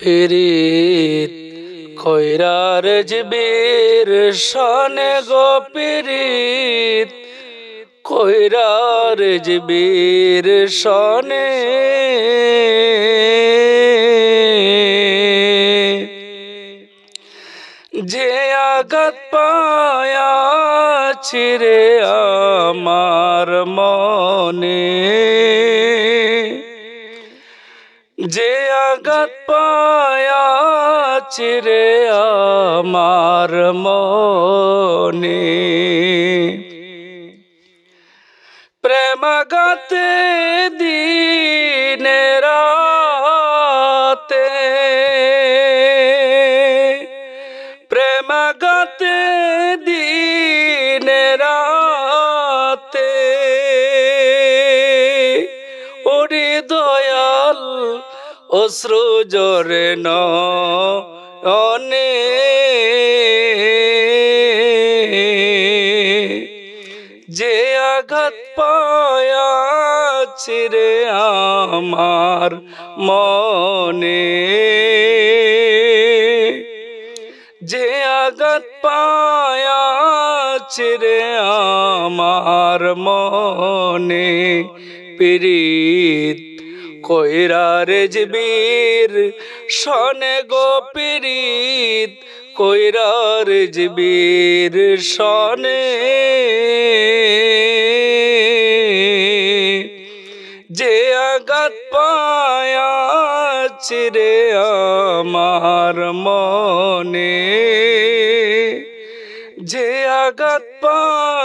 পিরিত কইরার জিবির সনে গো পিরিত কইরার জিবির সনে যে আঘাত পায়া ছিরে আমার মনে যে আঘাত পায়া চিরে আমার মনে। অশ্রু জরে অনে। যে আঘাত পায়া চিরে আমার মনে, যে আঘাত পায়া চিরে আমার মনে পিরিত কইরার জিবির সনে গো পিরিত, কইরার জিবির সনে যে আঘাত পায়া চিরে আমার মনে, যে আঘাত পায়া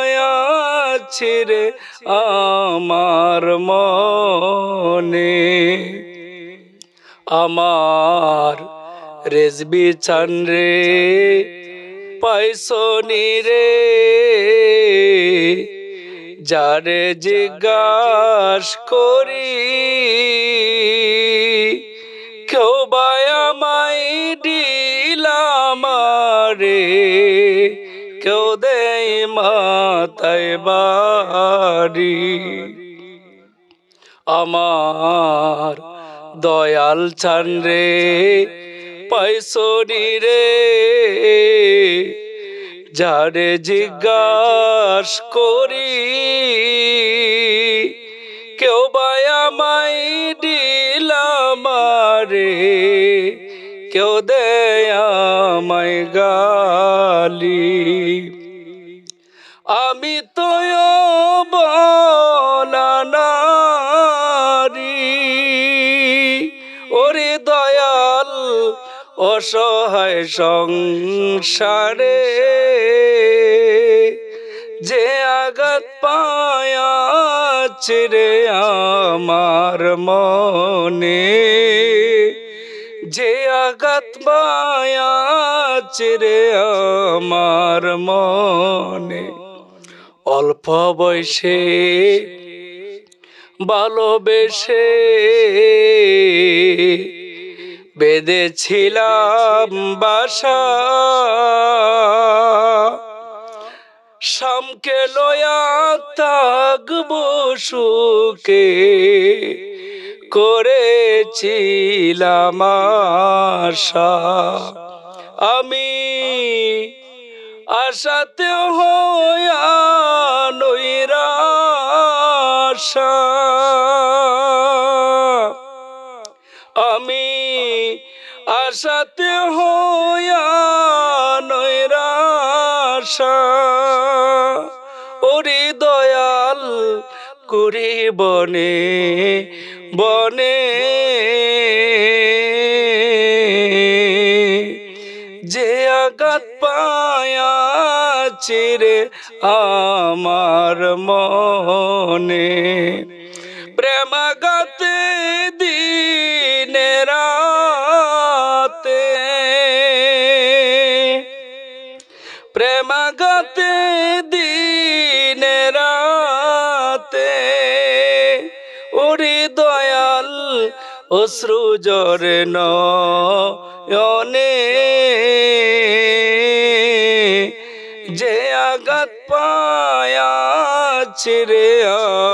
ছিরে আমার মনে। আমার রেজবি চানরে পাইসনি রে। যারে জিজ্ঞাস করি, কেউ বায়া মাই দিলামারে কেউ দেই মাতায় বাড়ি। আমার দয়াল চান রে, পাইসনি রে, যারে জিজ্ঞাস করি, কেউ বায়া মাই দিলামারে কেউ দেয়া মাই গালি। আমি তো বলানারি ওরে দয়াল, অসহায় সংসারে যে আঘাত পায়া চিরে আমার মনে। পায়া চিরে আমার মনে। অল্প বয়সে ভালোবেসে বেঁধেছিলাম বাসা। শামকে লয়া তাগব সুকে করেছিলাম আশা। আমি আশাতে হইয়া নৈরাশা। আমি আশাতে হইয়া নৈরাশা। ওরে দয়াল করি বনে বনে। যে আঘাত পায়া চিরে আমার মনে প্রেমাগাতে দিনে রাতে। প্রেমাগাতে দিনে রাতে ওরে দয়াল অশ্রু জরে নয়নে। যে আঘাত পায়া চিরে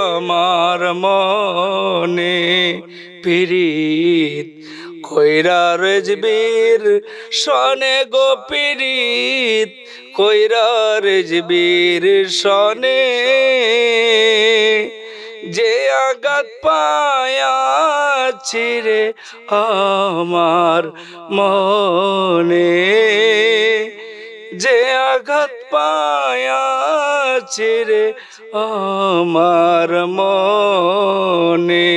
আমার মনে পিরিত কইরা রেজবীর সনে গোপিরিত কইরা রেজবীর সনে যে আঘাত পায়াছি রে আমার মনে, যে আঘাত পায়াছি রে আমার মনে।